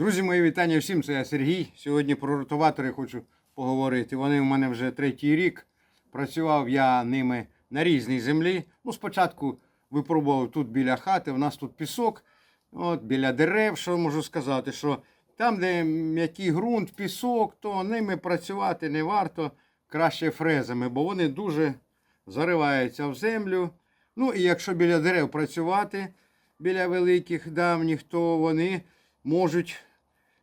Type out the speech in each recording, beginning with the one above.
Друзі, мої вітання всім. Це я Сергій. Сьогодні про ротоватори хочу поговорити. Вони в мене вже третій рік. Працював я ними на різній землі. Ну, спочатку випробував тут біля хати. У нас тут пісок, от біля дерев, що можу сказати, що там, де м'який ґрунт, пісок, то ними працювати не варто краще фрезами, бо вони дуже зариваються в землю. Ну і якщо біля дерев працювати, біля великих давніх, то вони можуть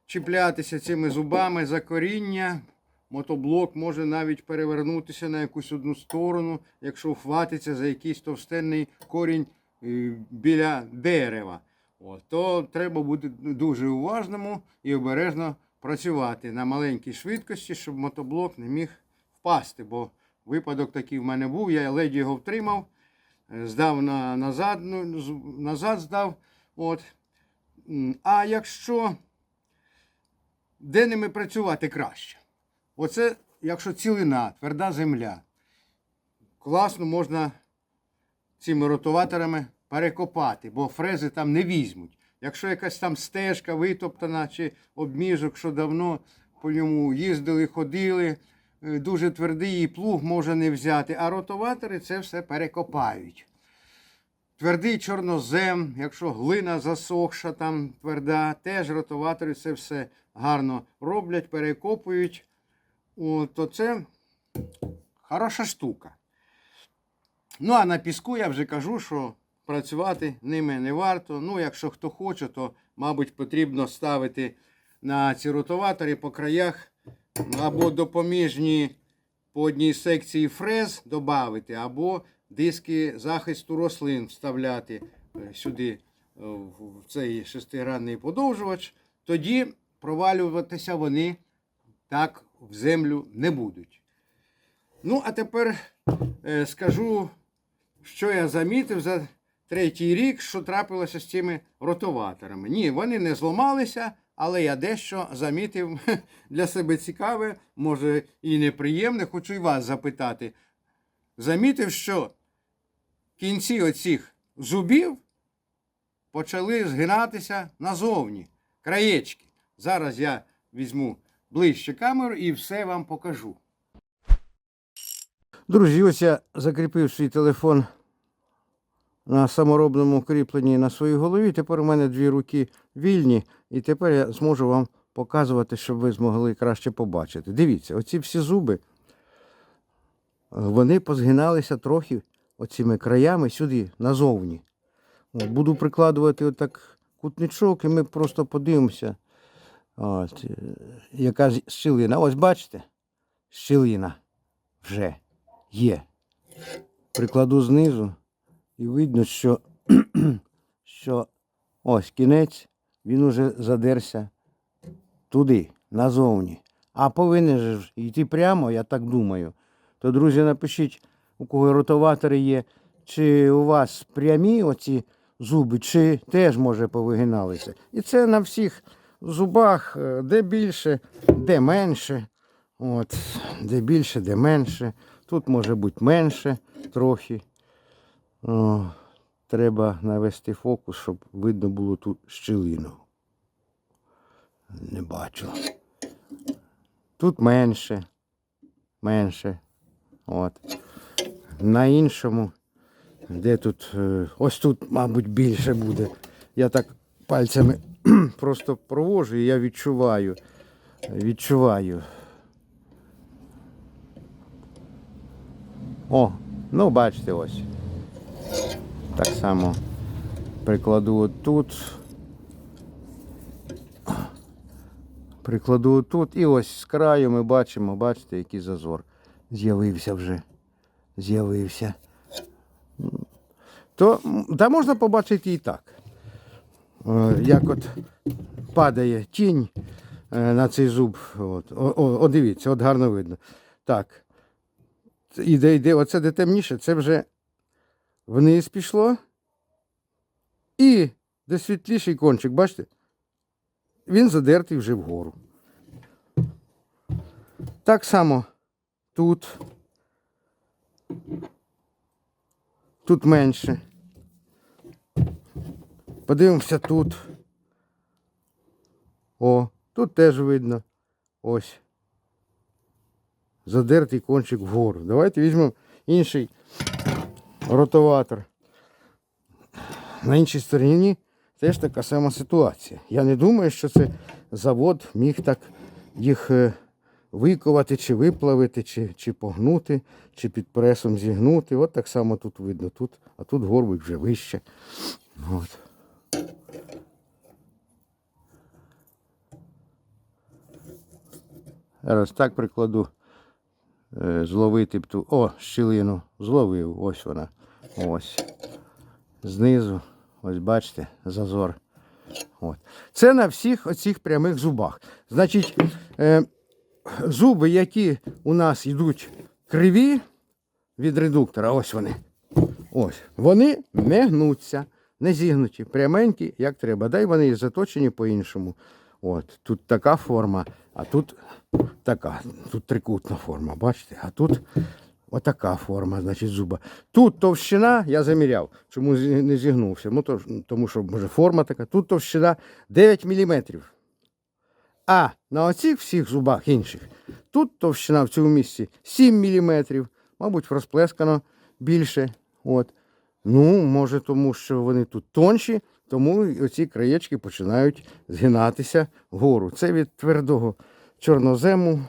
чіплятися цими зубами за коріння. Мотоблок може навіть перевернутися на якусь одну сторону, якщо вхватиться за якийсь товстенний корінь е, біля дерева. От, то треба бути дуже уважному і обережно працювати на маленькій швидкості, щоб мотоблок не міг впасти. Бо випадок такий в мене був, я ледь його втримав, е, здав на, назад, ну, назад здав. От. А якщо де ними працювати краще? Оце, якщо цілина, тверда земля, класно можна цими ротуваторами перекопати, бо фрези там не візьмуть. Якщо якась там стежка витоптана чи обміжок, що давно по ньому їздили, ходили, е, дуже твердий і плуг може не взяти, а ротоватори це все перекопають. Твердий чорнозем, якщо глина засохша, там тверда, теж ротоватори це все гарно роблять, перекопують. О, то це хороша штука. Ну, а на піску я вже кажу, що працювати ними не варто. Ну, якщо хто хоче, то, мабуть, потрібно ставити на ці ротоватори по краях або допоміжні по одній секції фрез додати, або диски захисту рослин вставляти е, сюди е, в цей шестигранний подовжувач. Тоді провалюватися вони так в землю не будуть. Ну, а тепер е, скажу, що я замітив за третій рік, що трапилося з цими ротоваторами. Ні, вони не зламалися, але я дещо замітив для себе цікаве, може і неприємне, хочу і вас запитати. Замітив, що кінці оцих зубів почали згинатися назовні, краєчки. Зараз я візьму ближче камеру і все вам покажу. Друзі, ось я закріпив свій телефон на саморобному кріпленні на своїй голові. Тепер у мене дві руки вільні, і тепер я зможу вам показувати, щоб ви змогли краще побачити. Дивіться, оці всі зуби, вони позгиналися трохи оціми краями сюди, назовні. От, буду прикладувати отак кутничок, і ми просто подивимося, от, е, яка щілина. Ось бачите? Щілина вже є. Прикладу знизу і видно, що, що ось кінець, він уже задерся туди, назовні. А повинен же йти прямо, я так думаю. То, друзі, напишіть, у кого ротоватори є, чи у вас прямі оці зуби, чи теж, може, повигиналися. І це на всіх зубах, е, де більше, де менше. От, де більше, де менше. Тут може бути менше трохи. О, треба навести фокус, щоб видно було ту щілину. Не бачу. Тут менше. Менше. От. На іншому, де тут, е, ось тут, мабуть, більше буде. Я так пальцями просто провожу і я відчуваю. Відчуваю. О, ну бачите ось. Так само прикладу отут. Прикладу отут. І ось з краю ми бачимо, бачите, який зазор. З'явився вже. З'явився. То та можна побачити і так. Е, Як от падає тінь е, на цей зуб. От. О, о, дивіться, от гарно видно. Так. Іде, йде, оце де темніше, це вже вниз пішло. І де світліший кончик, бачите? Він задертий вже вгору. Так само тут. Тут менше. Подивимося тут. О, тут теж видно. Ось. Задертий кончик вгору. Давайте візьмемо інший ротоватор. На іншій стороні теж така сама ситуація. Я не думаю, що це завод міг так їх е, виковати, чи виплавити, чи, чи погнути, чи під пресом зігнути. От так само тут видно. Тут, а тут горбик вже вище. От. Зараз так прикладу. е, Зловити б ту. О, щілину. Зловив. Ось вона. Ось. Знизу. Ось бачите, зазор. От. Це на всіх оцих прямих зубах. Значить, е, зуби, які у нас йдуть криві від редуктора, ось вони. Ось. Вони не гнуться, не зігнуті, пряменькі, як треба. Дай вони заточені по-іншому. От. Тут така форма, а тут така. Тут трикутна форма, бачите? А тут отака форма, значить, зуба. Тут товщина, я заміряв, чому не зігнувся. Ну, то, тому що, може, форма така. Тут товщина 9 мм. А на оцих всіх зубах інших, тут товщина в цьому місці 7 мм. Мабуть, розплескано більше. От. Ну, може, тому що вони тут тонші, тому оці краєчки починають згинатися вгору. Це від твердого чорнозему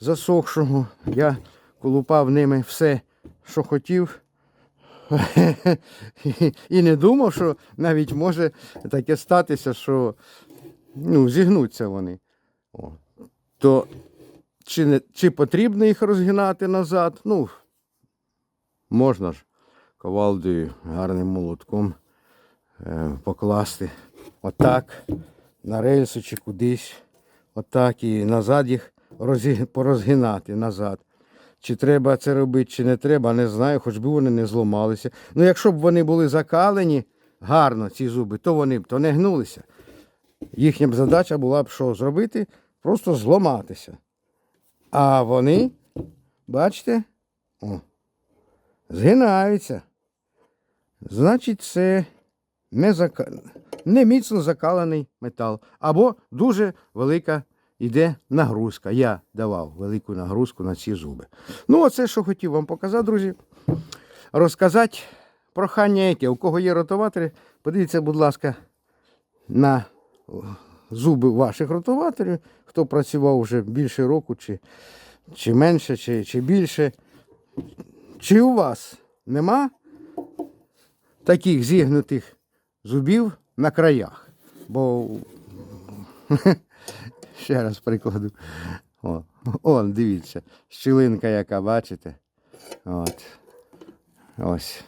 засохшого. Я колупав ними все, що хотів. І не думав, що навіть може таке статися, що ну, зігнуться вони. О. То чи, не, чи потрібно їх розгинати назад? Ну, можна ж ковалдою, гарним молотком е, покласти. Отак, на рельсу чи кудись. Отак і назад їх розі- порозгинати назад. Чи треба це робити, чи не треба, не знаю, хоч би вони не зламалися. Ну, якщо б вони були закалені гарно, ці зуби, то вони б то не гнулися. Їхня б задача була б що зробити? Просто зламатися. А вони, бачите, о, згинаються. Значить, це не, зака... не міцно закалений метал. Або дуже велика йде нагрузка. Я давав велику нагрузку на ці зуби. Ну, оце, що хотів вам показати, друзі. Розказати прохання яке. У кого є ротоватори, подивіться, будь ласка, на зуби ваших ротоваторів, хто працював вже більше року, чи, чи менше, чи, чи більше. Чи у вас нема таких зігнутих зубів на краях? Бо ще раз прикладу. О, он, дивіться, щілинка, яка бачите. От. Ось.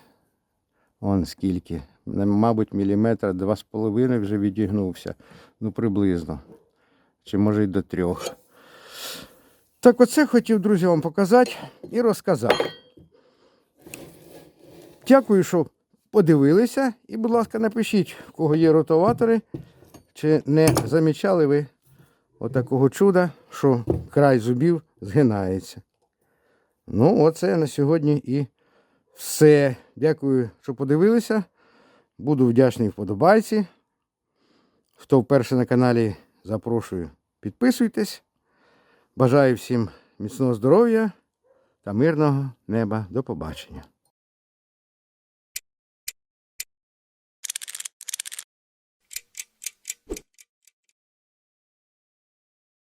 Он скільки. Мабуть, міліметра два з половиною вже відігнувся. Ну, приблизно. Чи може й до трьох. Так оце хотів, друзі, вам показати і розказати. Дякую, що подивилися. І, будь ласка, напишіть, в кого є ротоватори, чи не замічали ви отакого чуда, що край зубів згинається. Ну, оце на сьогодні і все. Дякую, що подивилися. Буду вдячний вподобайці. Хто вперше на каналі, запрошую, підписуйтесь. Бажаю всім міцного здоров'я та мирного неба. До побачення.